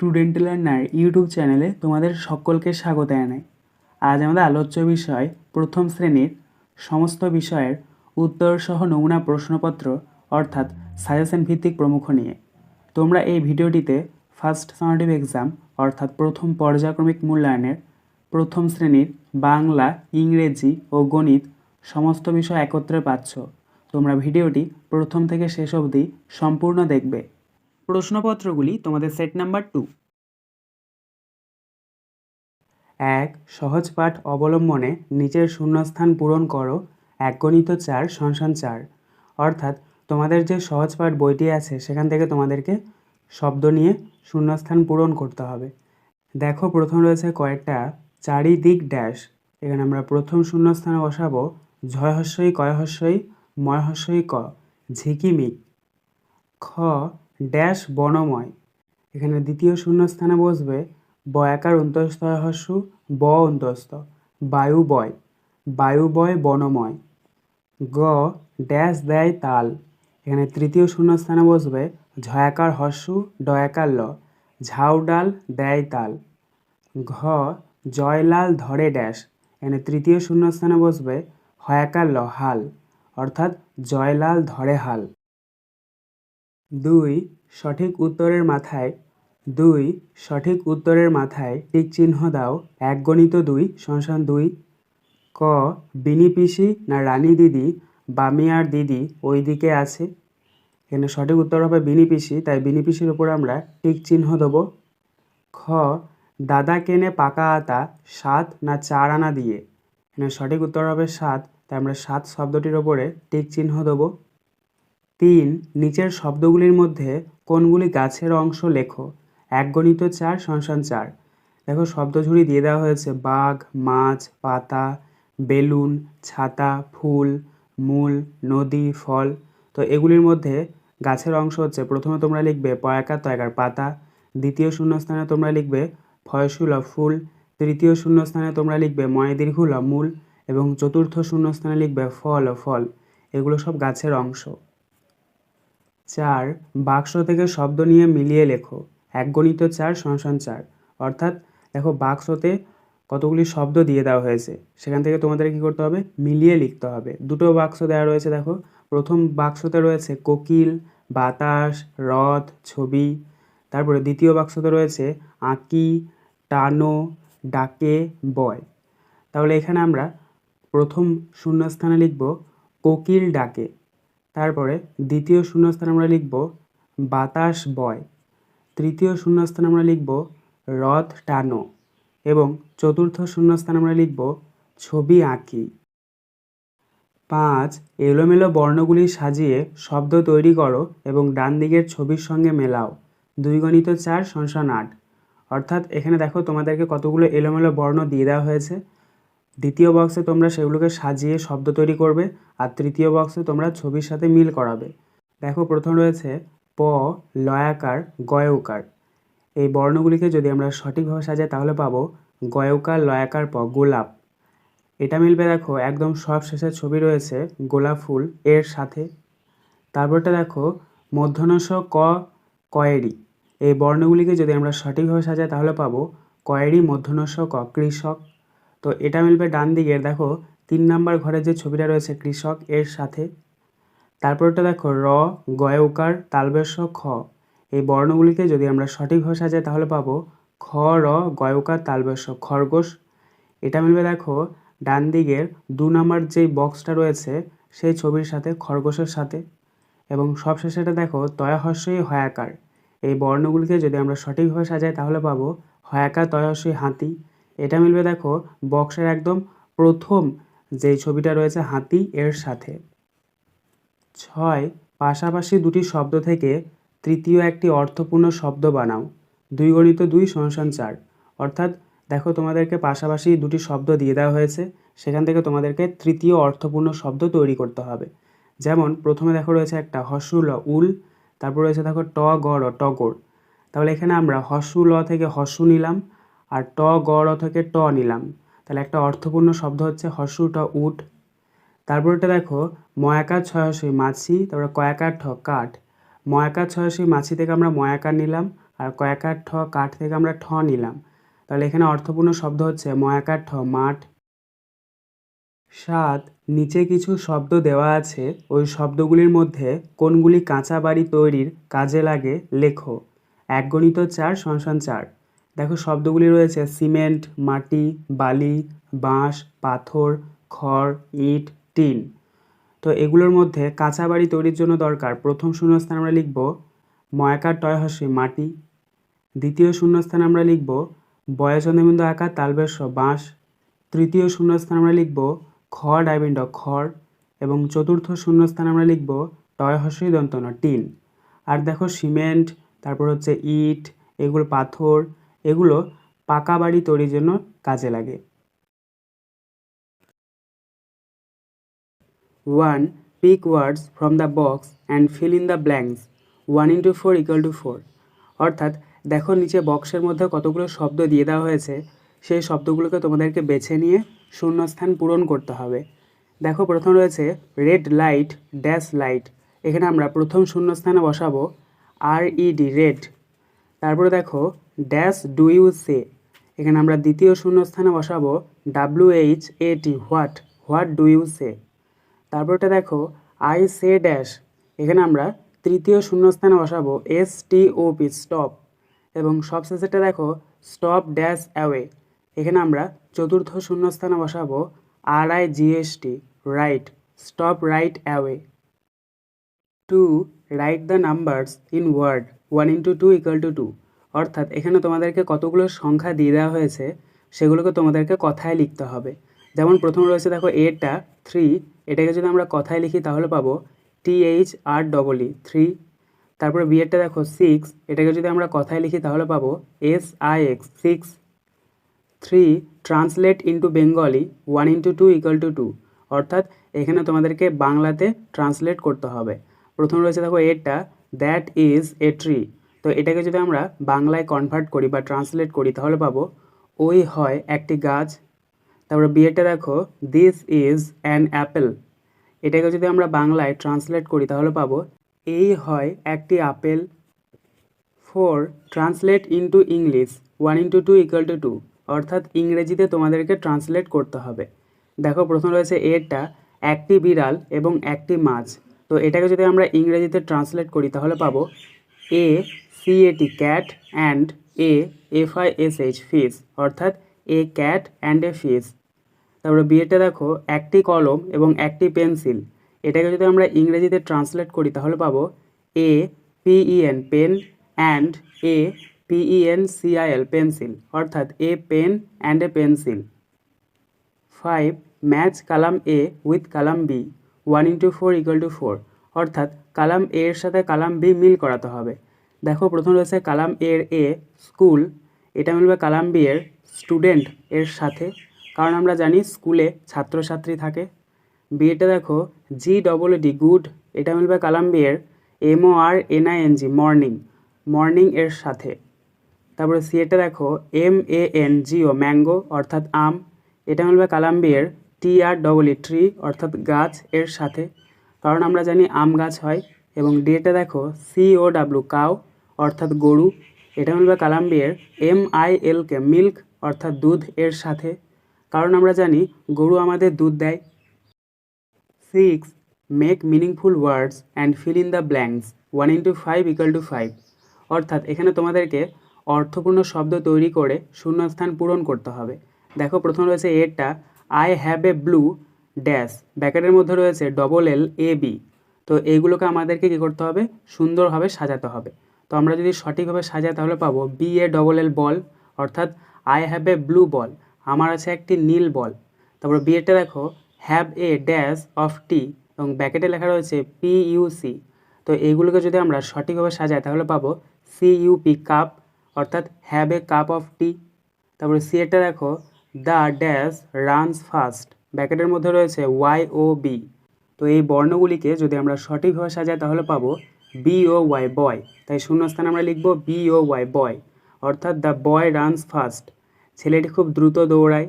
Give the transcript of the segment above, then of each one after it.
Student learner YouTube চ্যানেলে তোমাদের সকলকে স্বাগত জানাই। আজ আমাদের আলোচ্য বিষয় প্রথম শ্রেণির সমস্ত বিষয়ের উত্তরসহ নমুনা প্রশ্নপত্র অর্থাৎ সাজেশন ভিত্তিক প্রমুখ নিয়ে। তোমরা এই ভিডিওটিতে ফার্স্ট সামাটিভ এক্সাম অর্থাৎ প্রথম পর্যায়ক্রমিক মূল্যায়নের প্রথম শ্রেণির বাংলা, ইংরেজি ও গণিত সমস্ত বিষয় একত্রে পাচ্ছ। তোমরা ভিডিওটি প্রথম থেকে শেষ অবধি সম্পূর্ণ দেখবে। প্রশ্নপত্রগুলি তোমাদের সেট নাম্বার টু। এক, সহজ পাঠ অবলম্বনে নিচের শূন্যস্থান পূরণ করো এক গণিত চার সংসান চার। অর্থাৎ তোমাদের যে সহজ পাঠ বইটি আছে, সেখান থেকে তোমাদেরকে শব্দ নিয়ে শূন্যস্থান পূরণ করতে হবে। দেখো, প্রথম রয়েছে কয়েকটা চারিদিক ড্যাশ এখানে আমরা প্রথম শূন্যস্থানে বসাবো, ঝয় হস্যই, কয় হস্যই, ময় হস্যই, ক, ঝিকিমিক। খ ড্যাশ বনময়। এখানে দ্বিতীয় শূন্যস্থানে বসবে বয়াকার অন্তস্থ হস্যু ব অন্তস্থ, বায়ু বয় বায়ু বয় বনময়। গ, ড্যাশ দেয় তাল। এখানে তৃতীয় শূন্যস্থানে বসবে ঝয়াকার হস্যু, ডয়াকার ল, ঝাউ ডাল দেয় তাল। ঘ, জয়লাল ধরে ড্যাশ। এখানে তৃতীয় শূন্যস্থানে বসবে হয়াকার ল, হাল, অর্থাৎ জয়লাল ধরে হাল। দুই, সঠিক উত্তরের মাথায়, দুই, সঠিক উত্তরের মাথায় টিক চিহ্ন দাও এক গণিত দুই সংসান দুই। ক, বিনি পিসি না রানী দিদি বামিয়ার দিদি ওই দিকে আছে। এখানে সঠিক উত্তর হবে বিনি পিসি, তাই বিনি পিসির উপর আমরা টিক চিহ্ন দেবো। খ, দাদা কেনে পাকা আতা, সাত না চার আনা দিয়ে। এখানে সঠিক উত্তর হবে সাত, তাই আমরা সাত শব্দটির ওপরে টিক চিহ্ন দেবো। তিন, নিচের শব্দগুলির মধ্যে কোনগুলি গাছের অংশ লেখো? এক গণিত চার সংসান চার। দেখো, শব্দঝুড়ি দিয়ে দেওয়া হয়েছে বাঘ, মাছ, পাতা, বেলুন, ছাতা, ফুল, মূল, নদী, ফল। তো এগুলির মধ্যে গাছের অংশ হচ্ছে, প্রথমে তোমরা লিখবে পয়াকা তয়কার পাতা, দ্বিতীয় শূন্যস্থানে তোমরা লিখবে ফয়সুল ফুল, তৃতীয় শূন্যস্থানে তোমরা লিখবে ময় দীর্ঘুল মূল এবং চতুর্থ শূন্যস্থানে লিখবে ফল ফল এগুলো সব গাছের অংশ। চার বাক্স থেকে শব্দ নিয়ে মিলিয়ে লেখো। এক গণিত চার সংসান চার। অর্থাৎ দেখো বাক্সতে কতগুলি শব্দ দিয়ে দেওয়া হয়েছে। সেখান থেকে তোমাদের কী করতে হবে? মিলিয়ে লিখতে হবে। দুটো বাক্স দেওয়া রয়েছে দেখো। প্রথম বাক্সতে রয়েছে কোকিল, বাতাস রথ ছবি। তারপরে দ্বিতীয় বাক্সতে রয়েছে আঁকি, টানো, ডাকে, বয়। তাহলে এখানে আমরা প্রথম শূন্যস্থানে লিখব কোকিল ডাকে। তারপরে দ্বিতীয় শূন্যস্থান আমরা লিখব বাতাস বয়। তৃতীয় শূন্যস্থান আমরা লিখব রথ টানো এবং চতুর্থ শূন্যস্থান আমরা লিখব ছবি আঁকি। পাঁচ, এলোমেলো বর্ণগুলি সাজিয়ে শব্দ তৈরি করো এবং ডান দিকের ছবির সঙ্গে মেলাও। দুই গণিত চার সংসান আট। অর্থাৎ এখানে দেখো তোমাদেরকে কতগুলো এলোমেলো বর্ণ দিয়ে দেওয়া হয়েছে। দ্বিতীয় বক্সে তোমরা সেগুলোকে সাজিয়ে শব্দ তৈরি করবে আর তৃতীয় বক্সে তোমরা ছবির সাথে মিল করাবে। দেখো, প্রথম রয়েছে প, লয়াকার, গয়কার। এই বর্ণগুলিকে যদি আমরা সঠিকভাবে সাজাই, তাহলে পাবো গয়কার, লয়াকার, প, গোলাপ। এটা মিলবে, দেখো, একদম সব শেষের ছবি রয়েছে গোলাপ ফুল এর সাথে। তারপরটা দেখো, মধ্যনস ক, কয়েরি। এই বর্ণগুলিকে যদি আমরা সঠিকভাবে সাজাই, তাহলে পাবো কয়েরি, মধ্যনস ক, কৃষক। তো এটা মিলবে ডান দিকের, দেখো, তিন নাম্বার ঘরে যে ছবিটা রয়েছে কৃষক, এর সাথে। তারপরটা দেখো, র গয়কার তালবেশ খ। এই বর্ণগুলিকে যদি আমরা সঠিক সঠিকভাবে সাজাই, তাহলে পাবো খ, র গয়কার তালবেশ খরগোশ। এটা মিলবে, দেখো, ডান দিকের দু নম্বর যেই বক্সটা রয়েছে, সেই ছবির সাথে, খরগোশের সাথে। এবং সবশেষেটা দেখো তয়াহস্যই হয়াকার। এই বর্ণগুলিকে যদি আমরা সঠিকভাবে সাজাই, তাহলে পাবো হয়াকার তয়াহস্যই হাতি। এটা মিলবে দেখো, বক্সের একদম প্রথম যেই ছবিটা রয়েছে হাতি এর সাথে। ছয়, পাশাপাশি দুটি শব্দ থেকে তৃতীয় একটি অর্থপূর্ণ শব্দ বানাও। দুই গণিত দুই সংসান চার। অর্থাৎ দেখো তোমাদেরকে পাশাপাশি দুটি শব্দ দিয়ে দেওয়া হয়েছে, সেখান থেকে তোমাদেরকে তৃতীয় অর্থপূর্ণ শব্দ তৈরি করতে হবে। যেমন, প্রথমে দেখো রয়েছে একটা হসুল উল, তারপর রয়েছে দেখো ট গড় টগর তাহলে এখানে আমরা হসু ল থেকে হসু নিলাম। আর ট গড় থেকে ট নিলাম। তাহলে একটা অর্থপূর্ণ শব্দ হচ্ছে হসু, ট, উট। তারপরটা দেখো, ময়াকার ছয়াশি মাছি, তারপরে কয়াকার, ঠ, কাঠ। ময়াকার ছয়াশি মাছি থেকে আমরা ময়াকার নিলাম আর কয়াকার, ঠ, কাঠ থেকে আমরা ঠ নিলাম। তাহলে এখানে অর্থপূর্ণ শব্দ হচ্ছে ময়াকার, ঠ, মাঠ। সাত, নিচে কিছু শব্দ দেওয়া আছে। ওই শব্দগুলির মধ্যে কোনগুলি কাঁচা বাড়ি তৈরির কাজে লাগে লেখো। এক গণিত চার সংসান চার। দেখো শব্দগুলি রয়েছে, সিমেন্ট, মাটি, বালি, বাঁশ, পাথর, খড়, ইট, টিন। তো এগুলোর মধ্যে কাঁচা বাড়ি তৈরির জন্য দরকার। প্রথম শূন্যস্থান আমরা লিখব ময়াকার টয় হস্যে মাটি। দ্বিতীয় শূন্যস্থান আমরা লিখব বয়চন্দ্রবিন্দু আকার তালবেশ বাঁশ। তৃতীয় শূন্যস্থান আমরা লিখব খ ডাইবিন্ড খড়। এবং চতুর্থ শূন্যস্থান আমরা লিখব টয় হস্যই দন্তন টিন। আর দেখো সিমেন্ট, তারপর হচ্ছে ইট, এগুলো পাথর এগুলো পাকা বাড়ি তৈরির জন্য কাজে লাগে। One pick words from the box and fill in the blanks one into four equal to four অর্থাৎ দেখো নিচে বক্সের মধ্যে কতগুলো শব্দ দিয়ে দেওয়া হয়েছে, সেই শব্দগুলোকে তোমাদেরকে বেছে নিয়ে শূন্যস্থান পূরণ করতে হবে। দেখো প্রথম রয়েছে রেড লাইট ড্যাশ লাইট এখানে আমরা প্রথম শূন্যস্থানে বসাবো আর ইডি রেড তারপরে দেখো ড্যাশ ডু ইউ সে এখানে আমরা দ্বিতীয় শূন্যস্থানে বসাবো W H A T what what do you say তারপরটা দেখো আই সে ড্যাশ এখানে আমরা তৃতীয় শূন্যস্থানে বসাবো S T O P stop এবং সবশেষেটা দেখো স্টপ ড্যাশ অ্যাওয়ে এখানে আমরা চতুর্থ শূন্যস্থানে বসাবো R I GST right stop right away to write the numbers in word one into two equal to two অর্থাৎ এখানে তোমাদেরকে কতগুলো সংখ্যা দিয়ে দেওয়া হয়েছে, সেগুলোকে তোমাদেরকে কথায় লিখতে হবে। যেমন প্রথম রয়েছে দেখো এটা থ্রি এটাকে যদি আমরা কথায় লিখি তাহলে পাবো T H R double E three তারপরে বিয়েরটা দেখো সিক্স এটাকে যদি আমরা কথায় লিখি তাহলে পাবো S I X six three translate into Bengali one into two equal to two অর্থাৎ এখানে তোমাদেরকে বাংলাতে ট্রান্সলেট করতে হবে। প্রথম রয়েছে দেখো এটা দ্যাট ইজ এ ট্রি তো এটাকে যদি আমরা বাংলায় কনভার্ট করি বা ট্রান্সলেট করি, তাহলে পাবো, ওই হয় একটি গাছ। তারপরে বিয়েটা দেখো দিস ইজ অ্যান অ্যাপেল এটাকে যদি আমরা বাংলায় ট্রান্সলেট করি, তাহলে পাবো, এই হয় একটি apple four translate into English one into two equal to two অর্থাৎ ইংরেজিতে তোমাদেরকে ট্রান্সলেট করতে হবে। দেখো, প্রথম রয়েছে এটা একটি বিড়াল এবং একটি মাছ। তো এটাকে যদি আমরা ইংরেজিতে ট্রান্সলেট করি, তাহলে পাবো A C A T cat and A F I S H fish অর্থাৎ এ ক্যাট অ্যান্ড এ ফিস তারপরে বিয়েটা দেখো, একটি কলম এবং একটি পেন্সিল। এটাকে যদি আমরা ইংরেজিতে ট্রান্সলেট করি, তাহলে পাবো A P E N pen and A P E N C I L pencil অর্থাৎ a pen and a pencil five match column A with column B one into four equal to four. অর্থাৎ column এ এর সাথে column B মিল করাতে হবে। দেখো, প্রথম রয়েছে কালাম এর এ স্কুল। এটা মিলবে কালাম বি এর স্টুডেন্ট এর সাথে। কারণ আমরা জানি স্কুলে ছাত্রছাত্রী থাকে। বিয়েটা দেখো জি ডবল ডি গুড এটা মিলবে কালাম বি এর M O R N I N G morning morning এর সাথে। তারপরে সি এটা দেখো M A N G O mango অর্থাৎ আম। এটা মিলবে কালাম বি এর টি আর ডবল ই ট্রি অর্থাৎ গাছ এর সাথে। কারণ আমরা জানি আম গাছ হয়, এবং ডি এটা দেখো সি ও ডাব্লু কাউ অর্থাৎ গরু। এটা মিলবে column B M I L K milk অর্থাৎ দুধ এর সাথে। কারণ আমরা জানি গরু আমাদের দুধ দেয়। Six make meaningful words and fill in the blanks one into five equal to five অর্থাৎ এখানে তোমাদেরকে অর্থপূর্ণ শব্দ তৈরি করে শূন্যস্থান পূরণ করতে হবে। দেখো, প্রথম রয়েছে এরটা। I have a blue dash ব্যাকেটের মধ্যে রয়েছে ডবল এল এ বি তো এইগুলোকে আমাদেরকে কী করতে হবে? সুন্দরভাবে সাজাতে হবে। তো আমরা যদি সঠিকভাবে সাজাই তাহলে পাবো B A double L ball অর্থাৎ I have a blue ball আমার আছে একটি নীল বল তারপর বিয়েটা দেখো have a dash of tea এবং ব্যাকেটে লেখা রয়েছে পি ইউ সি তো এইগুলোকে যদি আমরা সঠিকভাবে সাজাই তাহলে পাবো সি ইউ পি কাপ অর্থাৎ have a cup of tea তারপরে সি এটা দেখো দ্য ড্যাশ রানস ফাস্ট ব্যাকেটের মধ্যে রয়েছে ওয়াই ও বি তো এই বর্ণগুলিকে যদি আমরা সঠিকভাবে সাজাই তাহলে পাবো বি ও ওয়াই বয় তাই শূন্যস্থানে আমরা লিখব বি ও ওয়াই বয় অর্থাৎ দ্য বয় রানস ফাস্ট ছেলেটি খুব দ্রুত দৌড়ায়।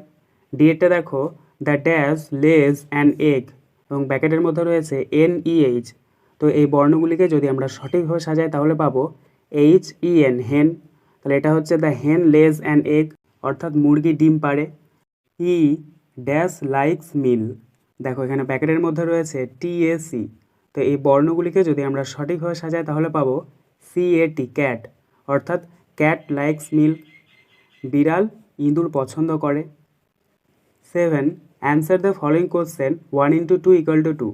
ডিএটা দেখো, the dash lays and egg এবং ব্যাকেটের মধ্যে রয়েছে এন এইচ তো এই বর্ণগুলিকে যদি আমরা সঠিকভাবে সাজাই তাহলে পাবো এইচ ই এন হেন তাহলে এটা হচ্ছে দ্য হেন লেজ অ্যান্ড এগ অর্থাৎ মুরগি ডিম পাড়ে। E dash likes milk. দেখো, এখানে প্যাকেটের মধ্যে রয়েছে টিএসি তো এই বর্ণগুলিকে যদি আমরা সঠিকভাবে সাজাই, তাহলে পাবো সিএটি ক্যাট। অর্থাৎ ক্যাট লাইকস মিল্ক বিড়াল ইঁদুর পছন্দ করে। Seven, answer the following question, one into two equal to two.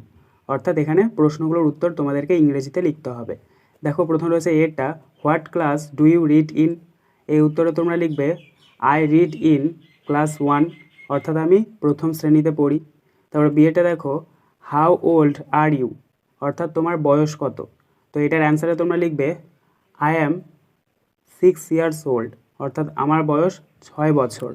অর্থাৎ এখানে প্রশ্নগুলোর উত্তর তোমাদেরকে ইংরেজিতে লিখতে হবে। দেখো, প্রথম রয়েছে এরটা what class do you read in? এই উত্তরে তোমরা লিখবে I read in class one অর্থাৎ আমি প্রথম শ্রেণীতে পড়ি। তারপর বিয়েটা দেখো হাউ ওল্ড আর ইউ অর্থাৎ তোমার বয়স কত? তো এটার অ্যান্সারে তোমরা লিখবে I am six years old অর্থাৎ আমার বয়স ছয় বছর।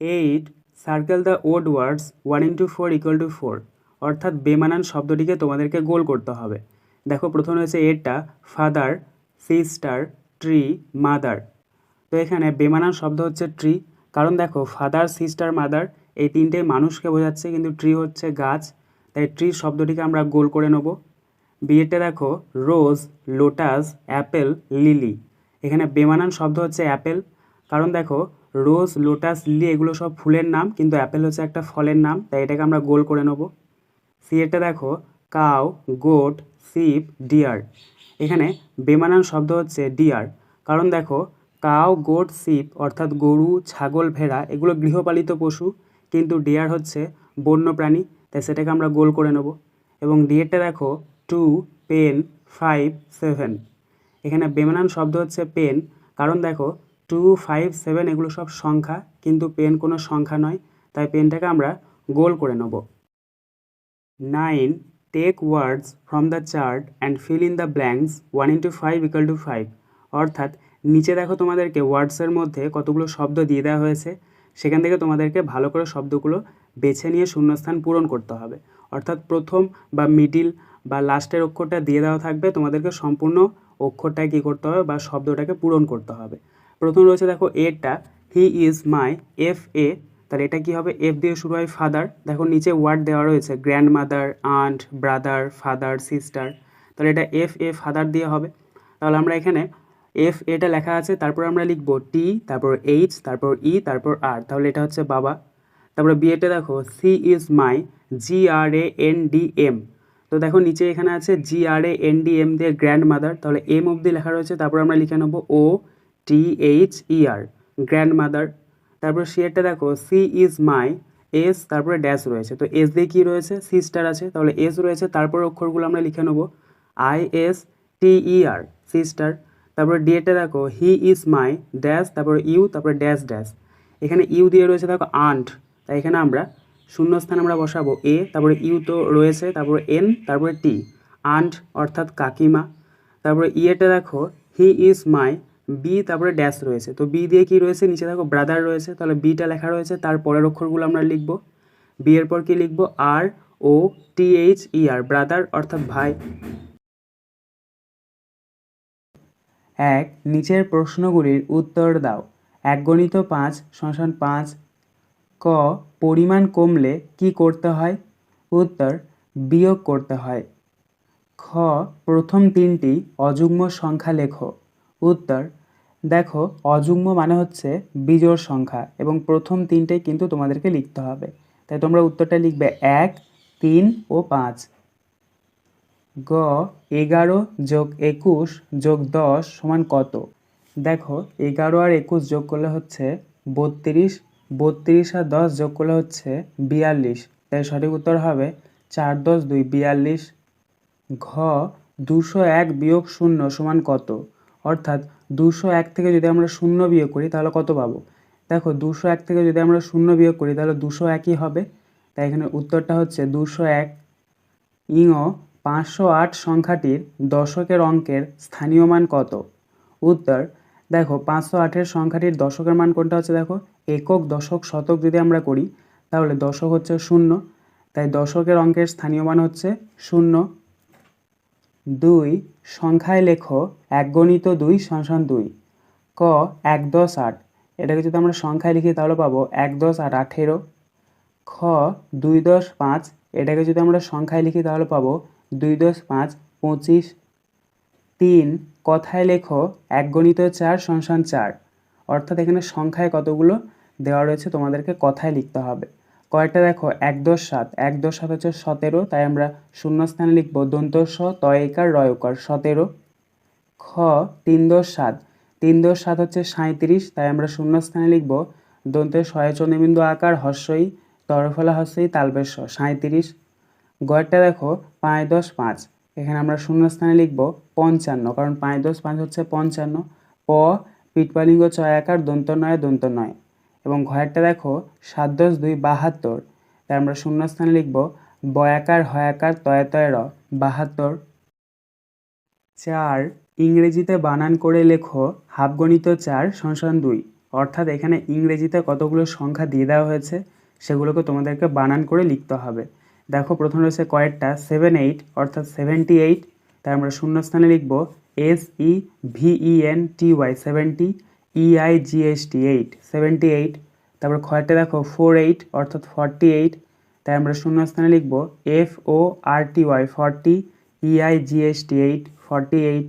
Eight circle the odd words one into four equal to four অর্থাৎ বেমানান শব্দটিকে তোমাদেরকে গোল করতে হবে। দেখো, প্রথম রয়েছে এরটা ফাদার সিস্টার ট্রি মাদার তো এখানে বেমানান শব্দ হচ্ছে ট্রি কারণ দেখো ফাদার সিস্টার মাদার এই তিনটে মানুষকে বোঝাচ্ছে, কিন্তু ট্রি হচ্ছে গাছ। তাই ট্রি শব্দটিকে আমরা গোল করে নেব। বিয়েতে দেখো রোজ লোটাস অ্যাপেল লিলি এখানে বেমানান শব্দ হচ্ছে অ্যাপেল কারণ দেখো রোজ লোটাস লিলি এগুলো সব ফুলের নাম, কিন্তু অ্যাপেল হচ্ছে একটা ফলের নাম, তাই এটাকে আমরা গোল করে নেব। সিয়েটা দেখো কাউ গোট সিপ ডিয়ার এখানে বেমানান শব্দ হচ্ছে ডিয়ার কারণ দেখো কাউ গোট সিপ অর্থাৎ গরু, ছাগল, ভেড়া, এগুলো গৃহপালিত পশু, কিন্তু ডিয়ার হচ্ছে বন্য প্রাণী, তাই সেটাকে আমরা গোল করে নেব। এবং ডিয়েরটা দেখো, টু, পেন, ফাইভ, সেভেন। এখানে বেমানান শব্দ হচ্ছে পেন, কারণ দেখো, টু, ফাইভ, সেভেন এগুলো সব সংখ্যা, কিন্তু পেন কোনো সংখ্যা নয়, তাই পেনটাকে আমরা গোল করে নেব। Nine, take words from the chart and fill in the blanks, one into five equal to five, অর্থাৎ নিচে দেখো তোমাদেরকে ওয়ার্ডসের মধ্যে কতগুলো শব্দ দিয়ে দেওয়া হয়েছে। সেখান থেকে তোমাদেরকে ভালো করে শব্দগুলো বেছে নিয়ে শূন্যস্থান পূরণ করতে হবে। অর্থাৎ প্রথম বা মিডিল বা লাস্টের অক্ষরটা দিয়ে দেওয়া থাকবে, তোমাদেরকে সম্পূর্ণ অক্ষরটা কী করতে হবে বা শব্দটাকে পূরণ করতে হবে। প্রথম রয়েছে দেখো এরটা হি ইজ মাই এফ এ তাহলে এটা কী হবে? এফ দিয়ে শুরু হয় ফাদার দেখো নিচে ওয়ার্ড দেওয়া রয়েছে grandmother aunt brother father sister তাহলে এটা এফ এ ফাদার দিয়ে হবে। তাহলে আমরা এখানে এফ এটা লেখা আছে, তারপর আমরা লিখব টি তারপর এইচ তারপর ই তারপর আর তাহলে এটা হচ্ছে বাবা। তারপরে বিয়েটা দেখো C is my G R A N D M তো দেখো নিচে এখানে আছে G R A N D M দিয়ে গ্র্যান্ড মাদার তাহলে এম অবধি লেখা রয়েছে, তারপর আমরা লিখে নেব O T H E R grandmother তারপর সিয়েরটা দেখো সি ইজ মাই এস তারপরে ড্যাশ রয়েছে। তো এস দিয়ে কী রয়েছে? সিস্টার আছে। তাহলে এস রয়েছে, তারপর অক্ষরগুলো আমরা লিখে নেব। I S T E R sister তারপরে ডিএটা দেখো হি ইজ মাই ড্যাশ তারপরে ইউ তারপরে ড্যাশ ড্যাশ এখানে ইউ দিয়ে রয়েছে দেখো আন্ট তাই এখানে আমরা শূন্যস্থান আমরা বসাবো এ তারপরে ইউ তো রয়েছে, তারপরে এন তারপরে টি আন্ট অর্থাৎ কাকিমা। তারপরে ইয়েটা দেখো হি ইজ মাই বি তারপরে ড্যাশ রয়েছে। তো বি দিয়ে কি রয়েছে? নিচে দেখো ব্রাদার রয়েছে, তাহলে বিটা লেখা রয়েছে, তার পরের অক্ষরগুলো আমরা লিখব। বি এর পর কি লিখব? আর ও টি এইচ ই আর ব্রাদার অর্থাৎ ভাই। এক, নিচের প্রশ্নগুলির উত্তর দাও। এক গণিত পাঁচ শ্মশান পাঁচ। ক, পরিমাণ কমলে কি করতে হয়? উত্তর, বিয়োগ করতে হয়। খ, প্রথম তিনটি অযুগ্ম সংখ্যা লেখো। উত্তর, দেখো, অযুগ্ম মানে হচ্ছে বিজোড় সংখ্যা এবং প্রথম তিনটেই কিন্তু তোমাদেরকে লিখতে হবে। তাই তোমরা উত্তরটা লিখবে এক, তিন ও পাঁচ। গ এগারো যোগ একুশ যোগ দশ সমান কত? দেখো, এগারো আর একুশ যোগ করলে হচ্ছে বত্রিশ বত্রিশ আর দশ যোগ করলে হচ্ছে বিয়াল্লিশ। তাই সঠিক উত্তর হবে চার দশ দুই বিয়াল্লিশ। ঘ দুশো এক বিয়োগ শূন্য সমান কত? অর্থাৎ দুশো এক থেকে যদি আমরা শূন্য বিয়োগ করি তাহলে কত পাবো? দেখো, দুশো এক থেকে যদি আমরা শূন্য বিয়োগ করি তাহলে দুশো একই হবে। তাই এখানে উত্তরটা হচ্ছে দুশো এক ইঙ পাঁচশো আট সংখ্যাটির দশকের অঙ্কের স্থানীয় মান কত? উত্তর, দেখো, পাঁচশো আটের সংখ্যাটির দশকের মান কোনটা হচ্ছে দেখো? একক, দশক, শতক যদি আমরা করি, তাহলে দশক হচ্ছে শূন্য। তাই দশকের অঙ্কের স্থানীয় মান হচ্ছে শূন্য। দুই, সংখ্যায় লেখো এক গণিত দুই সংসান দুই। ক, এক দশ আট। এটাকে যদি আমরা সংখ্যায় লিখি, তাহলে পাবো এক দশ আট আঠেরো। খ, দুই দশ পাঁচ। এটাকে যদি আমরা সংখ্যায় লিখি, তাহলে পাবো দুই দশ পাঁচ পঁচিশ। তিন, কথায় লেখো এক গণিত চার সংসান চার। অর্থাৎ এখানে সংখ্যায় কতগুলো দেওয়া রয়েছে তোমাদেরকে কথায় লিখতে হবে। কয়টা দেখো? এক দশ সাত। এক দশ সাত হচ্ছে সতেরো, তাই আমরা শূন্যস্থানে লিখব দন্ত স, তয়কার, রয়কার। সতেরো। খ, তিন দশ সাত। তিন দশ সাত হচ্ছে সাঁত্রিশ তাই আমরা শূন্যস্থানে লিখব দন্তের শয়ে চন্দ্রবিন্দু আকার হস্যই তরফলা হস্যই তালবেশ সাঁত্রিশ গয়টা দেখো পাঁচ দশ পাঁচ। এখানে আমরা শূন্যস্থানে লিখব পঞ্চান্ন, কারণ পাঁচ দশ পাঁচ হচ্ছে পঞ্চান্ন। প পিটপালিঙ্গ ছয় আকার দন্ত নয় দন্ত নয়। এবং ঘরেরটা দেখো সাত দশ দুই বাহাত্তর। তাই আমরা শূন্যস্থানে লিখব বয়াকার হয়াকার তয় তয় র, বাহাত্তর। চার, ইংরেজিতে বানান করে লেখো হাফগণিত চার সংসান দুই। অর্থাৎ এখানে ইংরেজিতে কতগুলো সংখ্যা দিয়ে দেওয়া হয়েছে সেগুলোকে তোমাদেরকে বানান করে লিখতে হবে। দেখো প্রথম রয়েছে কয়েকটা সেভেন এইট অর্থাৎ সেভেন্টি এইট তাই আমরা শূন্যস্থানে লিখব S E V E N T Y seventy E I G S T eight seventy eight তারপর খয়টা দেখো ফোর এইট অর্থাৎ ফর্টি এইট তাই আমরা শূন্যস্থানে লিখব F O R T Y forty E I G S T eight forty eight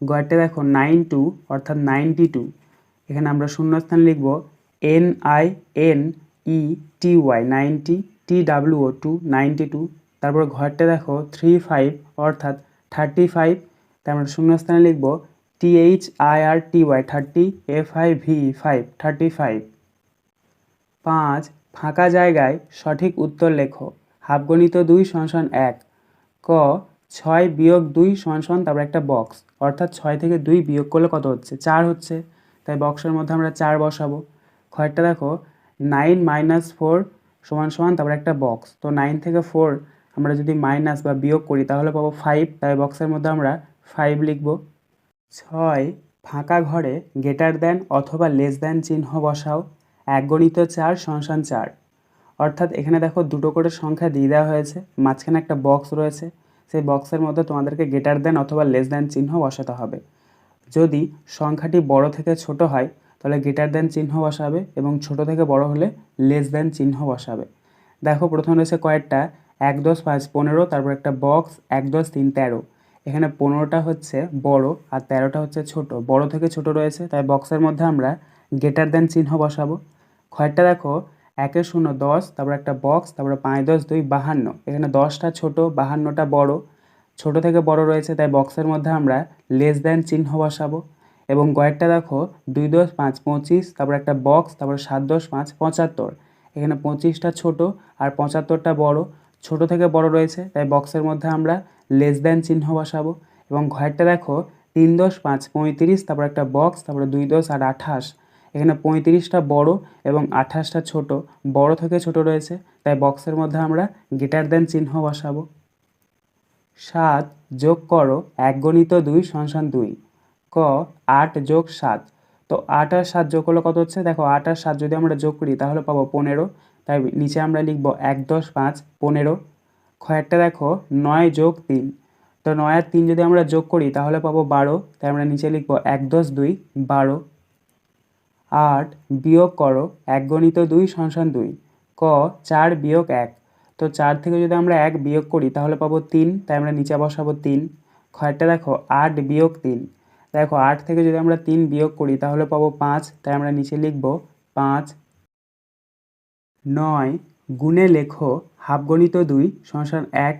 গয়টা দেখো nine two অর্থাৎ নাইনটি টু এখানে আমরা শূন্যস্থানে লিখব N I N E T Y ninety T W two ninety two তারপর ঘরটা দেখো থ্রি ফাইভ অর্থাৎ থার্টি ফাইভ আমরা শূন্যস্থানে লিখব T H I R T Y thirty F I V five thirty five পাঁচ, ফাঁকা জায়গায় সঠিক উত্তর লেখো, হাফগণিত দুই সমান এক। ক, ছয় বিয়োগ দুই সমান তারপর একটা বক্স অর্থাৎ ছয় থেকে দুই বিয়োগ করলে কত হচ্ছে? চার হচ্ছে। তাই বক্সের মধ্যে আমরা চার বসাবো। খয়েরটা দেখো নাইন মাইনাস ফোর সমান সমান, তারপর একটা বক্স তো নাইন থেকে ফোর আমরা যদি মাইনাস বা বিয়োগ করি, তাহলে পাবো ফাইভ তাই বক্সের মধ্যে আমরা ফাইভ লিখব। ছয়, ফাঁকা ঘরে গেটার দেন অথবা লেস দেন চিহ্ন বসাও। এক গণিত চার সংসান চার। অর্থাৎ এখানে দেখো দুটো করে সংখ্যা দিয়ে দেওয়া হয়েছে। মাঝখানে একটা বক্স রয়েছে। সেই বক্সের মধ্যে তোমাদেরকে গেটার দেন অথবা লেস দেন চিহ্ন বসাতে হবে। যদি সংখ্যাটি বড় থেকে ছোট হয় তাহলে গেটার দেন চিহ্ন বসাবে এবং ছোট থেকে বড় হলে লেস দেন চিহ্ন বসাবে। দেখো প্রথম রয়েছে কয়েকটা, এক দশ পাঁচ পনেরো, তারপর একটা বক্স এক দশ তিন তেরো। এখানে পনেরোটা হচ্ছে বড় আর তেরোটা হচ্ছে ছোট। বড় থেকে ছোট রয়েছে, তাই বক্সের মধ্যে আমরা গেটার দেন চিহ্ন বসাবো। খয়েরটা দেখো একের শূন্য দশ, তারপর একটা বক্স তারপরে পাঁচ দশ দুই বাহান্ন। এখানে দশটা ছোট, বাহান্নটা বড়। ছোট থেকে বড় রয়েছে, তাই বক্সের মধ্যে আমরা লেস দেন চিহ্ন বসাবো। এবং গয়েরটা দেখো, দুই দশ পাঁচ পঁচিশ, তারপর একটা বক্স তারপর সাত দশ পাঁচ পঁচাত্তর। এখানে পঁচিশটা ছোট আর পঁচাত্তরটা বড়। ছোট থেকে বড় রয়েছে, তাই বক্সের মধ্যে আমরা লেস দেন চিহ্ন বসাবো। এবং ঘয়েরটা দেখো, তিন দশ পাঁচ পঁয়ত্রিশ, তারপর একটা বক্স তারপরে দুই দশ আর আঠাশ। এখানে পঁয়ত্রিশটা বড় এবং আঠাশটা ছোট। বড় থেকে ছোট রয়েছে, তাই বক্সের মধ্যে আমরা গিটার দেন চিহ্ন বসাবো। সাত যোগ করো, এক গণিত দুই সংসান দুই। আট যোগ সাত। তো আট আর সাত যোগ করলে কত হচ্ছে? দেখো, আট আর সাত যদি আমরা যোগ করি, তাহলে পাবো পনেরো। তাই নিচে আমরা লিখব এক দশ পাঁচ, পনেরো। খয়েরটা দেখো, নয় যোগ তিন। তো নয় আর তিন যদি আমরা যোগ করি, তাহলে পাবো বারো। তাই আমরা নিচে লিখব এক দশ দুই, বারো। আট বিয়োগ করো, এক গণিত দুই সংসান দুই। ক, চার বিয়োগ এক। তো চার থেকে যদি আমরা এক বিয়োগ করি, তাহলে পাবো তিন। তাই আমরা নিচে বসাবো তিন। খয়েরটা দেখো, আট বিয়োগ তিন। দেখো আট থেকে যদি আমরা তিন বিয়োগ করি, তাহলে পাবো পাঁচ। তাই আমরা নিচে লিখব পাঁচ নয় গুণে লেখো হাফগণিত দুই সংসার এক।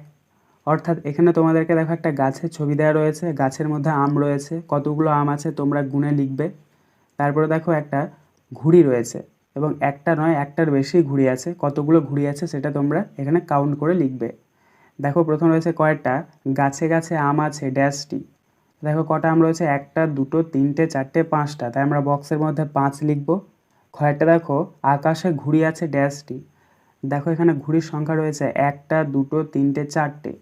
অর্থাৎ এখানে তোমাদেরকে দেখো একটা গাছের ছবি দেওয়া রয়েছে, গাছের মধ্যে আম রয়েছে, কতগুলো আম আছে তোমরা গুণে লিখবে। তারপরে দেখো একটা ঘুড়ি রয়েছে এবং একটা নয়, একটার বেশি ঘুড়ি আছে, কতগুলো ঘুড়ি আছে সেটা তোমরা এখানে কাউন্ট করে লিখবে। দেখো প্রথম রয়েছে কয়েকটা গাছে গাছে আম আছে ড্যাশটি দেখো কটা আম রয়েছে? একটা, দুটো, তিনটে, চারটে, পাঁচটা। তাই আমরা বক্সের মধ্যে পাঁচ লিখব। খয়েরটা দেখো, আকাশে ঘুড়ি আছে ড্যাশটি। দেখো এখানে ঘুড়ির সংখ্যা রয়েছে একটা, দুটো, তিনটে, চারটে।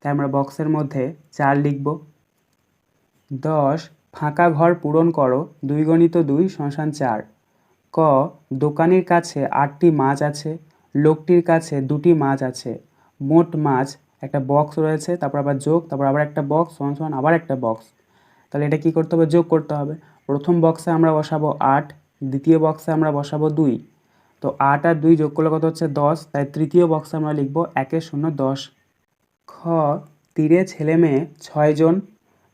তাই আমরা বক্সের মধ্যে চার লিখব। দশ, ফাঁকা ঘর পূরণ করো, দুই গণিত দুই, শ্মশান চার। ক, দোকানির কাছে আটটি মাছ আছে, লোকটির কাছে দুটি মাছ আছে, মোট মাছ একটা বক্স রয়েছে, তারপর আবার যোগ, তারপর আবার একটা বক্স সমান সমান আবার একটা বক্স তাহলে এটা কি করতে হবে? যোগ করতে হবে। প্রথম বক্সে আমরা বসাবো আট, দ্বিতীয় বক্সে আমরা বসাবো দুই। তো আট আর দুই যোগ করলে কত হচ্ছে? দশ। তাই তৃতীয় বক্সে আমরা লিখব একের শূন্য দশ। খ, তীরে ছেলে মেয়ে ছয়জন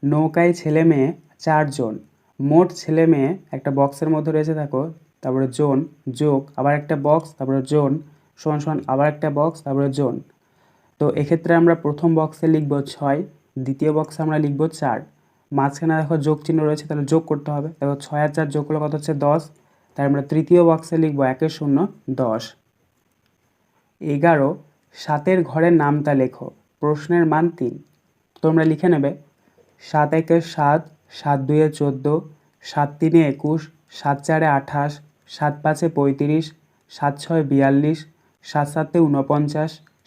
নৌকায় ছেলে মেয়ে চারজন মোট ছেলে মেয়ে একটা বক্সের মধ্যে রয়েছে থাকো তারপরে জোন, যোগ, আবার একটা বক্স তারপরে জোন, সমান সমান আবার একটা বক্স তারপরে জন। তো এক্ষেত্রে আমরা প্রথম বক্সে লিখব ছয়, দ্বিতীয় বক্সে আমরা লিখব চার। মাঝখানে দেখো যোগ চিহ্ন রয়েছে, তাহলে যোগ করতে হবে। দেখো ছয় আর চার যোগ করলে কত হচ্ছে দশ? তাই আমরা তৃতীয় বক্সে লিখব একের শূন্য, দশ। এগারো, সাতের ঘরের নামটা লেখো। প্রশ্নের মান তিন। তোমরা লিখে নেবে, সাত একে সাত সাত দুয়ে চোদ্দ, সাত তিনে একুশ, সাত চারে আঠাশ, সাত পাঁচে পঁয়ত্রিশ, সাত ছয় বিয়াল্লিশ, সাত সাতে ঊনপঞ্চাশ